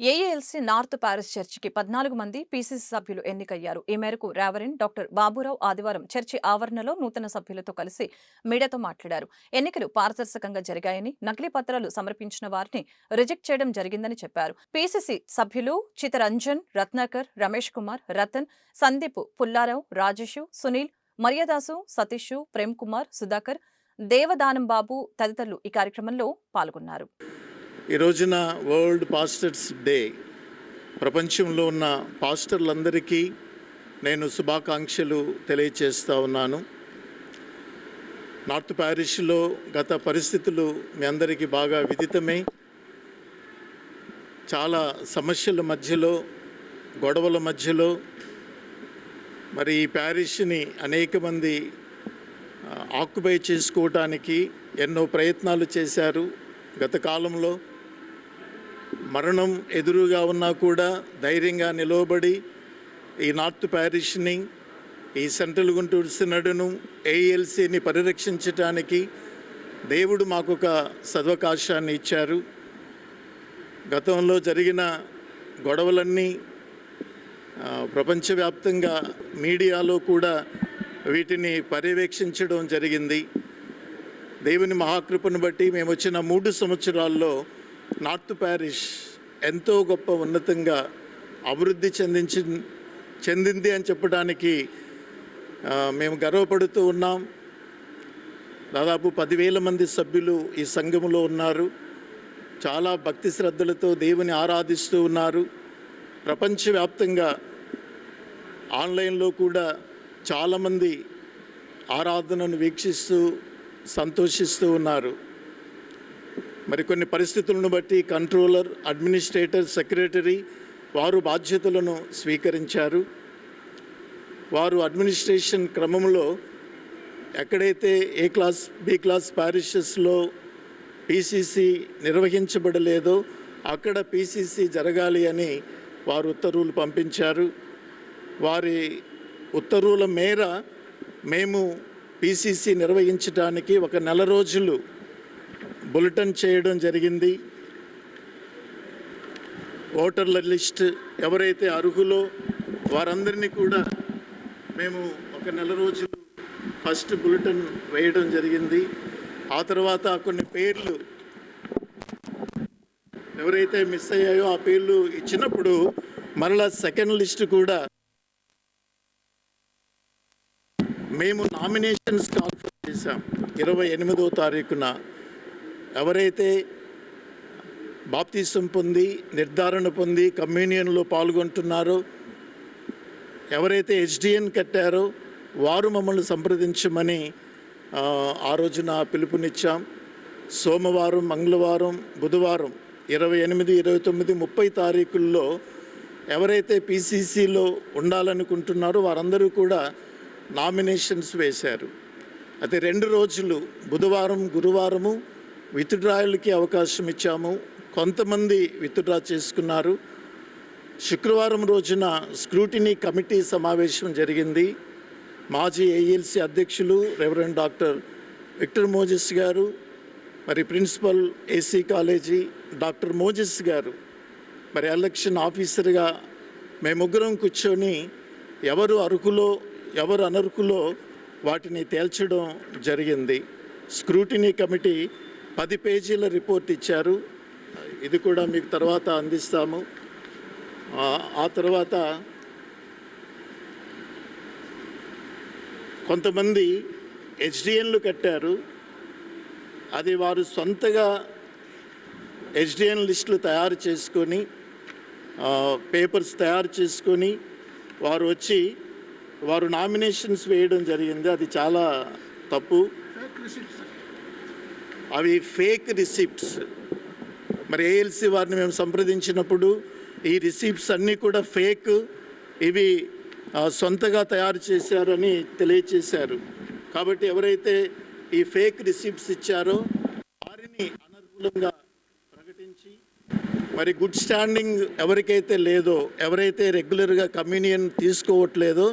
ఏఏఎల్సీ north Paris చర్చికి పద్నాలుగు మంది పీసీసీ సభ్యులు ఎన్నికయ్యారు. ఈ మేరకు రావరిన్ డాక్టర్ బాబురావు ఆదివారం చర్చి ఆవరణలో నూతన సభ్యులతో కలిసి మీడియాతో మాట్లాడారు. ఎన్నికలు పారదర్శకంగా జరిగాయని నకిలీ పత్రాలు సమర్పించిన వారిని రిజెక్ట్ చేయడం జరిగిందని చెప్పారు. పీసీసీ సభ్యులు చితరంజన్ రత్నాకర్ రమేష్ కుమార్ రతన్ సందీప్ పుల్లారావు రాజేషు సునీల్ మర్యాదాసు సతీష్ ప్రేమ్ కుమార్ సుధాకర్ దేవదానం బాబు తదితరులు ఈ కార్యక్రమంలో పాల్గొన్నారు. ఈ రోజున వరల్డ్ పాస్టర్స్ డే ప్రపంచంలో ఉన్న పాస్టర్లందరికీ నేను శుభాకాంక్షలు తెలియచేస్తూ ఉన్నాను. నార్త్ ప్యారిష్లో గత పరిస్థితులు మీ అందరికీ బాగా విదితమే. చాలా సమస్యల మధ్యలో గొడవల మధ్యలో మరి ఈ ప్యారిష్ని అనేక మంది ఆక్యుపై చేసుకోవటానికి ఎన్నో ప్రయత్నాలు చేశారు. గత కాలంలో మరణం ఎదురుగా ఉన్నా కూడా ధైర్యంగా నిలవబడి ఈ నార్త్ ప్యారిష్ని ఈ సెంట్రల్ గుంటూరు సినడును ఏఎల్సీని పరిరక్షించటానికి దేవుడు మాకు ఒక సదవకాశాన్ని ఇచ్చారు. గతంలో జరిగిన గొడవలన్నీ ప్రపంచవ్యాప్తంగా మీడియాలో కూడా వీటిని పర్యవేక్షించడం జరిగింది. దేవుని మహాకృపను బట్టి మేము వచ్చిన మూడు సంవత్సరాల్లో నార్త్ ప్యారిష్ ఎంతో గొప్ప ఉన్నతంగా అభివృద్ధి చెందించి చెందింది అని చెప్పడానికి మేము గర్వపడుతూ ఉన్నాం. దాదాపు పదివేల మంది సభ్యులు ఈ సంఘములో ఉన్నారు. చాలా భక్తి శ్రద్ధలతో దేవుని ఆరాధిస్తూ ఉన్నారు. ప్రపంచవ్యాప్తంగా ఆన్లైన్లో కూడా చాలామంది ఆరాధనను వీక్షిస్తూ సంతోషిస్తూ ఉన్నారు. మరి కొన్ని పరిస్థితులను బట్టి కంట్రోలర్ అడ్మినిస్ట్రేటర్ సెక్రటరీ వారు బాధ్యతలను స్వీకరించారు. వారు అడ్మినిస్ట్రేషన్ క్రమంలో ఎక్కడైతే ఏ క్లాస్ బి క్లాస్ ప్యారిషెస్లో పీసీసీ నిర్వహించబడలేదో అక్కడ పీసీసీ జరగాలి అని వారు ఉత్తర్వులు పంపించారు. వారి ఉత్తర్వుల మేర మేము పీసీసీ నిర్వహించడానికి ఒక నెల రోజులు బులెటిన్ చేయడం జరిగింది. ఓటర్ల లిస్ట్ ఎవరైతే అర్హులో వారందరినీ కూడా మేము ఒక నెల రోజులు ఫస్ట్ బులెటిన్ వేయడం జరిగింది. ఆ తర్వాత కొన్ని పేర్లు ఎవరైతే మిస్ అయ్యాయో ఆ పేర్లు ఇచ్చినప్పుడు మరలా సెకండ్ లిస్ట్ కూడా మేము నామినేషన్స్ కాల్ఫర్ చేశాం. ఇరవై ఎనిమిదో తారీఖున ఎవరైతే బాప్తీసం పొంది నిర్ధారణ పొంది కమ్యూనియన్లో పాల్గొంటున్నారో ఎవరైతే హెచ్డిఎన్ కట్టారో వారు మమ్మల్ని సంప్రదించమని ఆ, రోజున పిలుపునిచ్చాం. సోమవారం మంగళవారం బుధవారం ఇరవై ఎనిమిది ఇరవై తొమ్మిది ముప్పై తారీఖుల్లో ఎవరైతే పీసీసీలో ఉండాలనుకుంటున్నారో వారందరూ కూడా నామినేషన్స్ వేశారు. అయితే రెండు రోజులు బుధవారం గురువారము విత్డ్రాయల్కి అవకాశం ఇచ్చాము. కొంతమంది విత్డ్రా చేసుకున్నారు. శుక్రవారం రోజున స్క్రూటినీ కమిటీ సమావేశం జరిగింది. మాజీ ఏఎల్సీ అధ్యక్షులు రెవరెండ్ డాక్టర్ విక్టర్ మోజెస్ గారు మరి principal AC college doctor Moses garu. మరి ఎలక్షన్ ఆఫీసర్గా మేము కూర్చొని ఎవరు అరుకులో ఎవరు అనర్కులో వాటిని తేల్చడం జరిగింది. స్క్రూటినీ కమిటీ పది పేజీల రిపోర్ట్ ఇచ్చారు. ఇది కూడా మీకు తర్వాత అందిస్తాము. ఆ- తర్వాత కొంతమంది హెచ్డిఎన్లు కట్టారు. అది వారు సొంతగా హెచ్డిఎన్ లిస్టులు తయారు చేసుకొని పేపర్స్ తయారు చేసుకొని వారు వచ్చి వారు నామినేషన్స్ వేయడం జరిగింది. అది చాలా తప్పు. అవి ఫేక్ రిసిప్ట్స్ మరి ఏఎల్సి వారిని మేము సంప్రదించినప్పుడు ఈ రిసిప్ట్స్ అన్నీ కూడా ఫేక్ ఇవి సొంతగా తయారు చేశారని తెలియచేశారు. కాబట్టి ఎవరైతే ఈ ఫేక్ రిసిప్ట్స్ ఇచ్చారో వారిని అనర్హులంగా ప్రకటించి మరి గుడ్ స్టాండింగ్ ఎవరికైతే లేదో ఎవరైతే రెగ్యులర్గా కమ్యూనియన్ తీసుకోవట్లేదో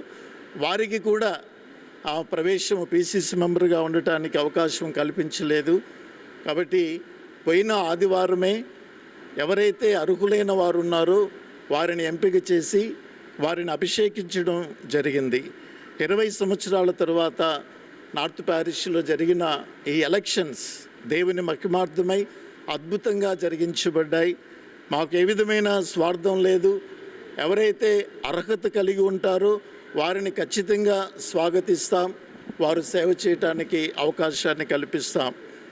వారికి కూడా ఆ ప్రవేశం పీసీసీ మెంబర్గా ఉండటానికి అవకాశం కల్పించలేదు. కాబట్టి పోయిన ఆదివారమే ఎవరైతే అర్హులైన వారు ఉన్నారో వారిని ఎంపిక చేసి వారిని అభిషేకించడం జరిగింది. ఇరవై సంవత్సరాల తర్వాత నార్త్ ప్యారిస్లో జరిగిన ఈ ఎలక్షన్స్ దేవుని మహిమార్థమై అద్భుతంగా జరిగించబడ్డాయి. మాకు ఏ విధమైన స్వార్థం లేదు. ఎవరైతే అర్హత కలిగి ఉంటారో వారిని ఖచ్చితంగా స్వాగతిస్తాం. వారు సేవ చేయటానికి అవకాశాన్ని కల్పిస్తాం.